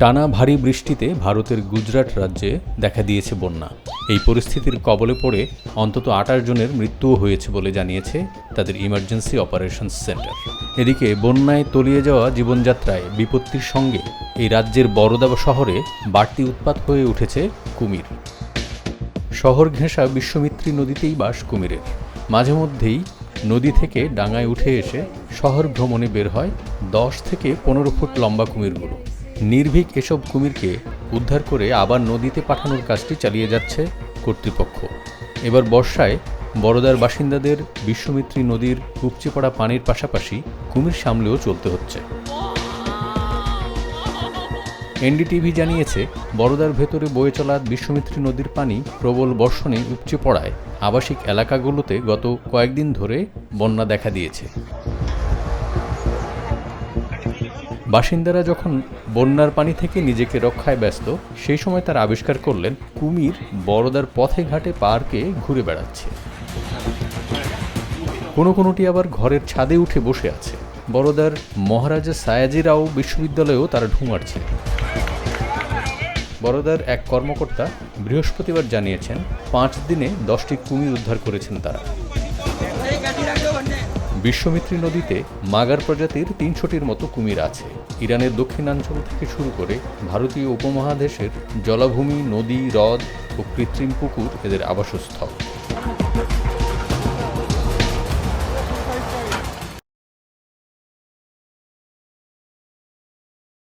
টানা ভারী বৃষ্টিতে ভারতের গুজরাট রাজ্যে দেখা দিয়েছে বন্যা। এই পরিস্থিতির কবলে পড়ে অন্তত আঠাশ জনের মৃত্যুও হয়েছে বলে জানিয়েছে তাদের ইমার্জেন্সি অপারেশন সেন্টার। এদিকে বন্যায় তলিয়ে যাওয়া জীবনযাত্রায় বিপত্তির সঙ্গে এই রাজ্যের বড়োদা শহরে বাড়তি উৎপাত হয়ে উঠেছে কুমির। শহর ঘেঁষা বিশ্বমিত্রী নদীতেই বাস কুমিরের। মাঝে মধ্যেই নদী থেকে ডাঙায় উঠে এসে শহর ভ্রমণে বের হয় দশ থেকে পনেরো ফুট লম্বা কুমিরগুলো। নির্ভীক এসব কুমিরকে উদ্ধার করে আবার নদীতে পাঠানোর কাজটি চালিয়ে যাচ্ছে কর্তৃপক্ষ। এবার বর্ষায় বড়দার বাসিন্দাদের বিশ্বমিত্রী নদীর উপচে পড়া পানির পাশাপাশি কুমির সামলেও চলতে হচ্ছে। এনডিটিভি জানিয়েছে, বড়দার ভেতরে বয়ে চলা বিশ্বমিত্রী নদীর পানি প্রবল বর্ষণে উপচে পড়ায় আবাসিক এলাকাগুলোতে গত কয়েকদিন ধরে বন্যা দেখা দিয়েছে। বাসিন্দারা যখন বন্যার পানি থেকে নিজেকে রক্ষায় ব্যস্ত, সেই সময় তারা আবিষ্কার করলেন কুমির বড়দার পথে ঘাটে পার্কে ঘুরে বেড়াচ্ছে। কোনো কোনোটি আবার ঘরের ছাদে উঠে বসে আছে। বড়দার মহারাজা সায়াজিরাও বিশ্ববিদ্যালয়েও তারা ঢুমারছে বড়দার এক কর্মকর্তা বৃহস্পতিবার জানিয়েছেন, পাঁচ দিনে দশটি কুমির উদ্ধার করেছেন তারা। বিশ্বমিত্রী নদীতে মাগার প্রজাতির তিনশোটির মতো কুমির আছে। ইরানের দক্ষিণাঞ্চল থেকে শুরু করে ভারতীয় উপমহাদেশের জলাভূমি, নদী, হ্রদ ও কৃত্রিম পুকুর এদের আবাসস্থল।